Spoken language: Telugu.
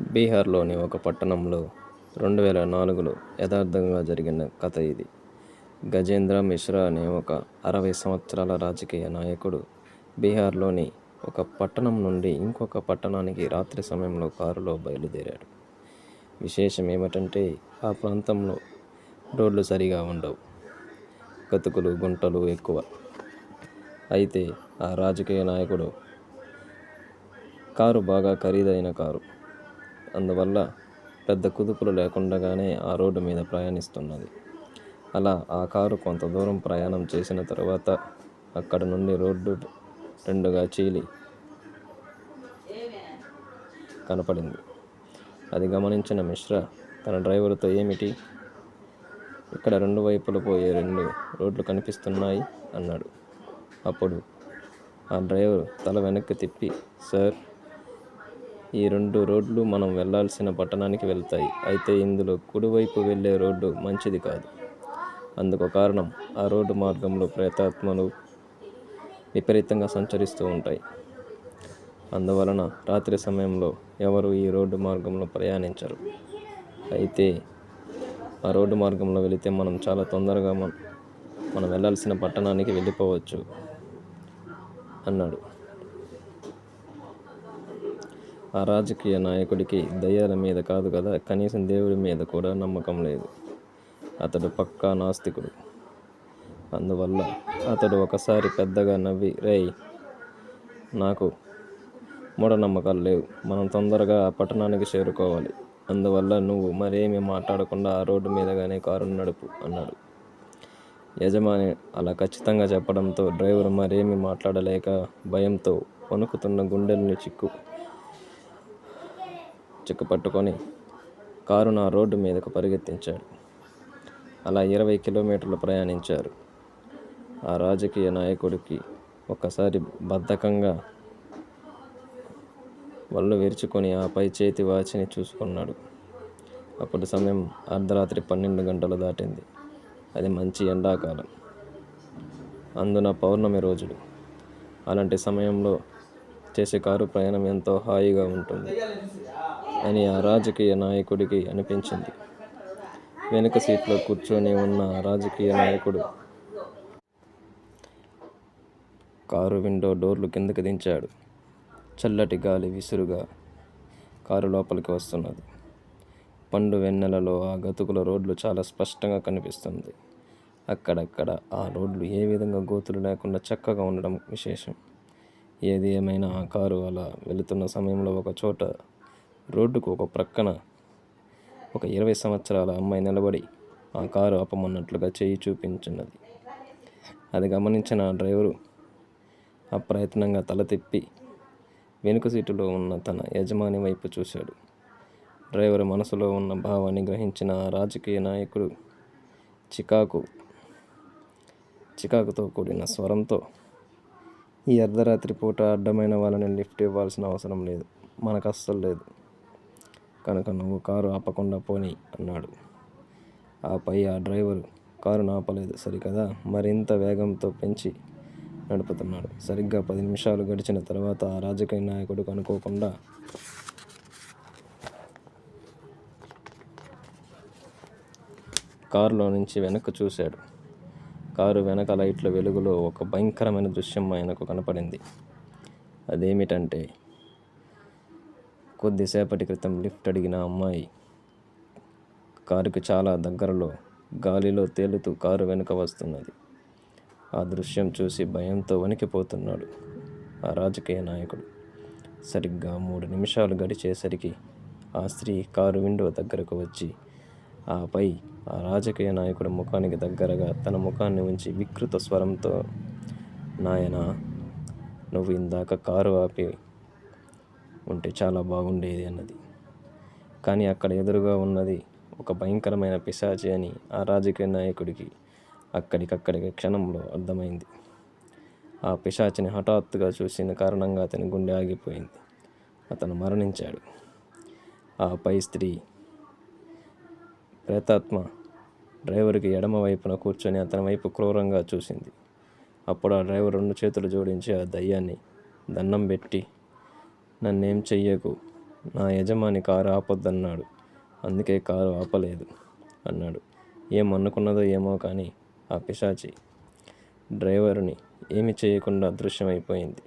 బీహార్లోని ఒక పట్టణంలో రెండు వేల నాలుగులో యథార్థంగా జరిగిన కథ ఇది. గజేంద్ర మిశ్రా అనే ఒక అరవై సంవత్సరాల రాజకీయ నాయకుడు బీహార్లోని ఒక పట్టణం నుండి ఇంకొక పట్టణానికి రాత్రి సమయంలో కారులో బయలుదేరాడు. విశేషం ఏమిటంటే ఆ ప్రాంతంలో రోడ్లు సరిగా ఉండవు. గతుకులు గుంటలు ఎక్కువ. అయితే ఆ రాజకీయ నాయకుడు కారు బాగా ఖరీదైన కారు. అందువల్ల పెద్ద కుదుపులు లేకుండానే ఆ రోడ్డు మీద ప్రయాణిస్తున్నది. అలా ఆ కారు కొంత దూరం ప్రయాణం చేసిన తర్వాత అక్కడ నుండి రోడ్డు రెండుగా చీలి కనపడింది. అది గమనించిన మిశ్రా తన డ్రైవర్తో ఏమిటి? ఇక్కడ రెండు వైపులు పోయే రెండు రోడ్లు కనిపిస్తున్నాయి అన్నాడు. అప్పుడు ఆ డ్రైవర్ తల వెనక్కి తిప్పి సార్ ఈ రెండు రోడ్లు మనం వెళ్ళాల్సిన పట్టణానికి వెళ్తాయి. అయితే ఇందులో కుడివైపు వెళ్ళే రోడ్డు మంచిది కాదు. అందుకు కారణం ఆ రోడ్డు మార్గంలో ప్రేతాత్మలు విపరీతంగా సంచరిస్తూ ఉంటాయి. అందువలన రాత్రి సమయంలో ఎవరు ఈ రోడ్డు మార్గంలో ప్రయాణించరు. అయితే ఆ రోడ్డు మార్గంలో వెళితే మనం చాలా తొందరగా మనం వెళ్ళాల్సిన పట్టణానికి వెళ్ళిపోవచ్చు అన్నాడు. ఆ రాజకీయ నాయకుడికి దయ్యాల మీద కాదు కదా కనీసం దేవుడి మీద కూడా నమ్మకం లేదు. అతడు పక్కా నాస్తికుడు. అందువల్ల అతడు ఒకసారి పెద్దగా నవ్వి రేయ్ నాకు మూఢనమ్మకాలు లేవు. మనం తొందరగా ఆ పట్టణానికి చేరుకోవాలి. అందువల్ల నువ్వు మరేమీ మాట్లాడకుండా ఆ రోడ్డు మీదగానే కారు నడుపు అన్నాడు. యజమాని అలా ఖచ్చితంగా చెప్పడంతో డ్రైవర్ మరేమీ మాట్లాడలేక భయంతో వణుకుతున్న గుండెల్ని చిక్కు చిక్కుపట్టుకొని కారు నా రోడ్డు మీదకు పరిగెత్తించాడు. అలా ఇరవై కిలోమీటర్లు ప్రయాణించారు. ఆ రాజకీయ నాయకుడికి ఒక్కసారి బద్ధకంగా వళ్ళు విరుచుకొని ఆ పై చేతి వాచిని చూసుకున్నాడు. అప్పుడు సమయం అర్ధరాత్రి పన్నెండు గంటలు దాటింది. అది మంచి ఎండాకాలం. అందున పౌర్ణమి రోజులు. అలాంటి సమయంలో చేసే కారు ప్రయాణం ఎంతో హాయిగా ఉంటుంది. అని ఆ రాజకీయ నాయకుడికి అనిపించింది. వెనుక సీట్లో కూర్చొని ఉన్న రాజకీయ నాయకుడు కారు విండో డోర్లు కిందకి దించాడు. చల్లటి గాలి విసురుగా కారు లోపలికి వస్తున్నది. పండు వెన్నెలలో ఆ గతుకుల రోడ్లు చాలా స్పష్టంగా కనిపిస్తుంది. అక్కడక్కడ ఆ రోడ్లు ఏ విధంగా గోతులు లేకుండా చక్కగా ఉండడం విశేషం. ఏది ఏమైనా ఆ కారు అలా వెళుతున్న సమయంలో ఒక చోట రోడ్డుకు ఒక ప్రక్కన ఒక ఇరవై సంవత్సరాల అమ్మాయి నిలబడి ఆ కారు ఆపమన్నట్లుగా చేయి చూపించున్నది అది గమనించిన ఆ డ్రైవరు అప్రయత్నంగా తల తిప్పి వెనుక సీటులో ఉన్న తన యజమాని వైపు చూశాడు. డ్రైవర్ మనసులో ఉన్న భావాన్ని గ్రహించిన ఆ రాజకీయ నాయకుడు చికాకు చికాకుతో కూడిన స్వరంతో ఈ అర్ధరాత్రి పూట అడ్డమైన వాళ్ళని లిఫ్ట్ ఇవ్వాల్సిన అవసరం లేదు. మనకు అస్సలు లేదు. కనుక నువ్వు కారు ఆపకుండా పోని అన్నాడు. ఆపై ఆ డ్రైవరు కారును ఆపలేదు సరికదా? మరింత వేగంతో పెంచి నడుపుతున్నాడు. సరిగ్గా పది నిమిషాలు గడిచిన తర్వాత ఆ రాజకీయ నాయకుడు అనుకోకుండా కారులో నుంచి వెనక్కు చూశాడు. కారు వెనక లైట్ల వెలుగులో ఒక భయంకరమైన దృశ్యం ఆయనకు కనపడింది. అదేమిటంటే కొద్దిసేపటి క్రితం లిఫ్ట్ అడిగిన అమ్మాయి కారుకి చాలా దగ్గరలో గాలిలో తేలుతూ కారు వెనుక వస్తున్నది. ఆ దృశ్యం చూసి భయంతో వణికిపోతున్నాడు ఆ రాజకీయ నాయకుడు. సరిగ్గా మూడు నిమిషాలు గడిచేసరికి ఆ స్త్రీ కారు విండో దగ్గరకు వచ్చి ఆపై ఆ రాజకీయ నాయకుడు ముఖానికి దగ్గరగా తన ముఖాన్ని ఉంచి వికృత స్వరంతో నాయనా నువ్వు ఇందాక కారు ఆపి ఉంటే చాలా బాగుండేది అన్నది. కానీ అక్కడ ఎదురుగా ఉన్నది ఒక భయంకరమైన పిశాచి అని ఆ రాజకీయ నాయకుడికి అక్కడికక్కడికి క్షణంలో అర్థమైంది. ఆ పిశాచిని హఠాత్తుగా చూసిన కారణంగా అతని గుండె ఆగిపోయింది. అతను మరణించాడు. ఆ పై స్త్రీ ప్రేతాత్మ డ్రైవర్కి ఎడమ వైపున కూర్చొని అతని వైపు క్రూరంగా చూసింది. అప్పుడు ఆ డ్రైవర్ రెండు చేతులు జోడించి ఆ దయ్యాన్ని దండం పెట్టి నన్నేం చెయ్యకు. నా యజమాని కారు ఆపొద్దన్నాడు. అందుకే కారు ఆపలేదు అన్నాడు. ఏం ఏమో కానీ ఆ పిశాచి డ్రైవరుని ఏమి చేయకుండా అదృశ్యమైపోయింది.